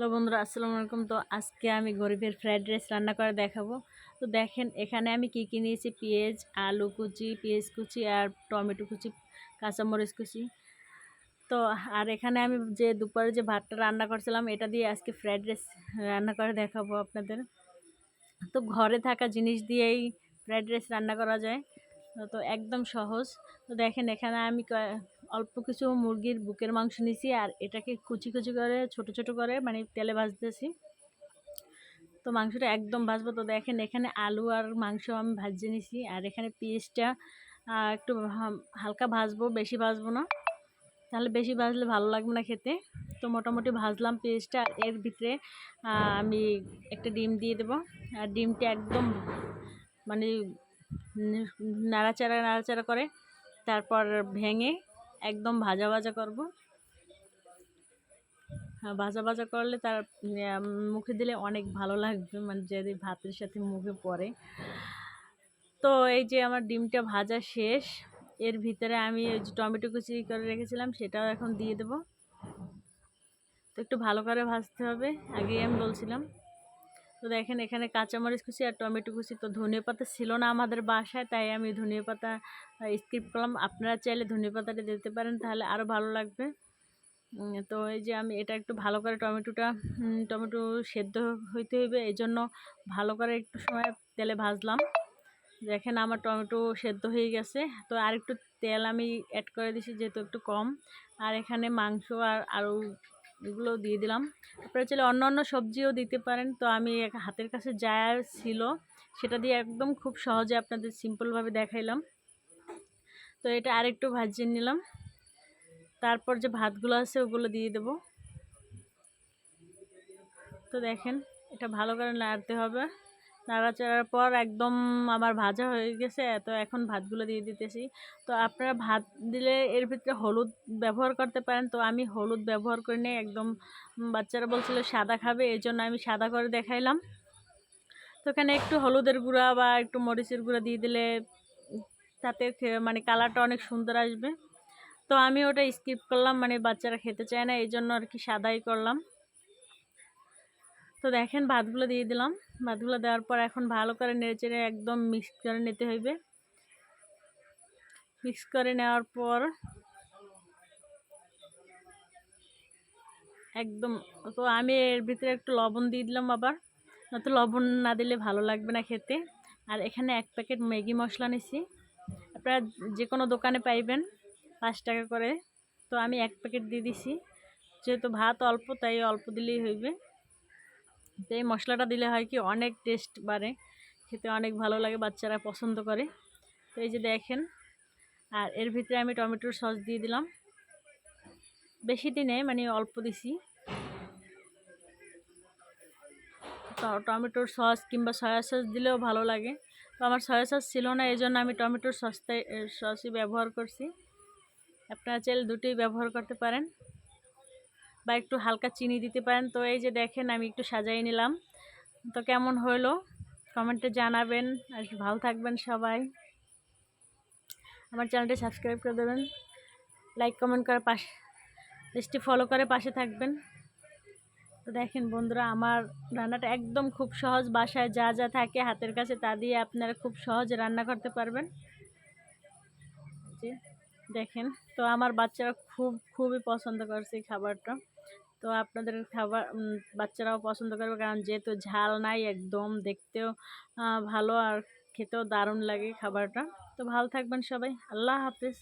Hello বন্ধুরা, আসসালামু আলাইকুম। তো আজকে আমি গরিবের ফ্রাইড রাইস রান্না করে দেখাবো। তো দেখেন, এখানে আমি কি কী নিয়েছি? পেঁয়াজ, আলু কুচি, পেঁয়াজ কুচি আর টমেটো কুচি, কাঁচামরিচ কুচি। তো আর এখানে আমি যে দুপুরে যে ভাতটা রান্না করছিলাম, এটা দিয়ে আজকে ফ্রাইড রাইস রান্না করে দেখাবো আপনাদের। তো ঘরে থাকা জিনিস দিয়েই ফ্রাইড রাইস রান্না করা যায়। তো একদম সহজ। তো দেখেন, এখানে আমি অল্প কিছু মুরগির বুকের মাংস নিছি আর এটাকে কুচি কুচি করে, ছোট ছোট করে মানে তেলে ভাজতেছি। তো মাংসটা একদম ভাজবো। তো দেখেন এখানে আলু আর মাংস আমি ভাজিয়ে নিছি আর এখানে পেঁয়াজটা একটু হালকা ভাজবো, বেশি ভাজবো না। তাহলে বেশি ভাজলে ভালো লাগবে না খেতে। তো মোটামুটি ভাজলাম পেঁয়াজটা আর এর ভিতরে আমি একটা ডিম দিয়ে দেবো। আর ডিমটা একদম মানে নাড়াচাড়া নাড়াচাড়া করে, তারপর ভেঙে একদম ভাজা ভাজা করব। হ্যাঁ, ভাজা ভাজা করলে তার মুখে দিলে অনেক ভালো লাগবে মানে যদি ভাতের সাথে মুখে পড়ে। তো এই যে আমার ডিমটা ভাজা শেষ এর ভিতরে আমি ওই যে টমেটো কুচি করে রেখেছিলাম সেটাও এখন দিয়ে দেব। তো একটু ভালো করে ভাজতে হবে আগেই আমি বলছিলাম। তো দেখেন এখানে কাঁচামরিচ কুচি আর টমেটো কুচি। তো ধনিয়া পাতা ছিল না আমাদের বাসায়, তাই আমি ধনিয়া পাতা স্কিপ করলাম। আপনারা চাইলে ধনিয়া পাতাটা দিতে পারেন, তাহলে আরও ভালো লাগবে। তো এই যে আমি এটা একটু ভালো করে টমেটোটা টমেটো সেদ্ধ হইতে হইবে এই জন্য ভালো করে একটু সময় তেলে ভাজলাম। দেখেন আমার টমেটো সেদ্ধ হয়ে গেছে। তো আর একটু তেল আমি অ্যাড করে দিছি, যেহেতু একটু কম। আর এখানে মাংস আর আরও এগুলো দিয়ে দিলাম। তারপরে চলে অন্য অন্য সবজিও দিতে পারেন। তো আমি এক হাতের কাছে যা ছিল সেটা দিয়ে একদম খুব সহজে আপনাদের সিম্পলভাবে দেখাইলাম। তো এটা আরেকটু ভাজিয়ে নিলাম। তারপর যে ভাতগুলো আছে ওগুলো দিয়ে দেব। তো দেখেন, এটা ভালো করে নাড়তে হবে। নাড়াচাড়ার পর একদম আমার ভাজা হয়ে গেছে, তো এখন ভাতগুলো দিয়ে দিতেছি। তো আপনারা ভাত দিলে এর ভিতরে হলুদ ব্যবহার করতে পারেন, তো আমি হলুদ ব্যবহার করি নিয়ে একদম বাচ্চারা বলছিল সাদা খাবে, এই জন্য আমি সাদা করে দেখাইলাম। তো এখানে একটু হলুদের গুঁড়া বা একটু মরিচের গুঁড়া দিয়ে দিলে তাতে মানে কালারটা অনেক সুন্দর আসবে। তো আমি ওটা স্কিপ করলাম মানে বাচ্চারা খেতে চায় না, এই জন্য আর কি সাদাই করলাম। তো দেখেন ভাতগুলো দিয়ে দিলাম। ভাতগুলো দেওয়ার পর এখন ভালো করে নেড়েচেড়ে একদম মিক্স করে নিতে হইবে। মিক্স করে নেওয়ার পর একদম, তো আমি এর ভিতরে একটু লবণ দিয়ে দিলাম আবার। নয়তো লবণ না দিলে ভালো লাগবে না খেতে। আর এখানে এক প্যাকেট ম্যাগি মশলা নিছি। আপনারা যে কোনো দোকানে পাইবেন পাঁচ টাকা করে। তো আমি এক প্যাকেট দিয়ে দিছি। যেহেতু ভাত অল্প, তাই অল্প দিলেই হইবে। তো এই মশলাটা দিলে হয় কি অনেক টেস্ট বাড়ে, খেতে অনেক ভালো লাগে, বাচ্চারা পছন্দ করে। তো এই যে দেখেন, আর এর ভিতরে আমি টমেটোর সস দিয়ে দিলাম। বেশি দিনে মানে অল্প দিছি। টমেটোর সস কিংবা সয়া সস দিলেও ভালো লাগে। তো আমার সয়া সস ছিল না, এই জন্য আমি টমেটোর সসটাই সসই ব্যবহার করছি। আপনারা চাইলে দুটোই ব্যবহার করতে পারেন। বা একটু হালকা চিনি দিতে পারেন। তো এই যে দেখেন, আমি একটু সাজাই নিলাম। তো কেমন হলো কমেন্টে জানাবেন। আর ভালো থাকবেন সবাই। আমার চ্যানেলটি সাবস্ক্রাইব করে দেবেন। লাইক, কমেন্ট করে পাশে, পেজটি ফলো করে পাশে থাকবেন। তো দেখেন বন্ধুরা, আমার রান্নাটা একদম খুব সহজ। বাসায় যা যা থাকে হাতের কাছে, তা দিয়ে আপনারা খুব সহজে রান্না করতে পারবেন। দেখেন, তো আমার বাচ্চারা খুব, খুবই পছন্দ করছে এই খাবারটা। তো আপনাদের খাবার বাচ্চারাও পছন্দ করবে কারণ যেহেতু ঝাল নাই একদম দেখতেও ভালো আর খেতেও দারুণ লাগে খাবারটা। তো ভালো থাকবেন সবাই। আল্লাহ হাফিজ।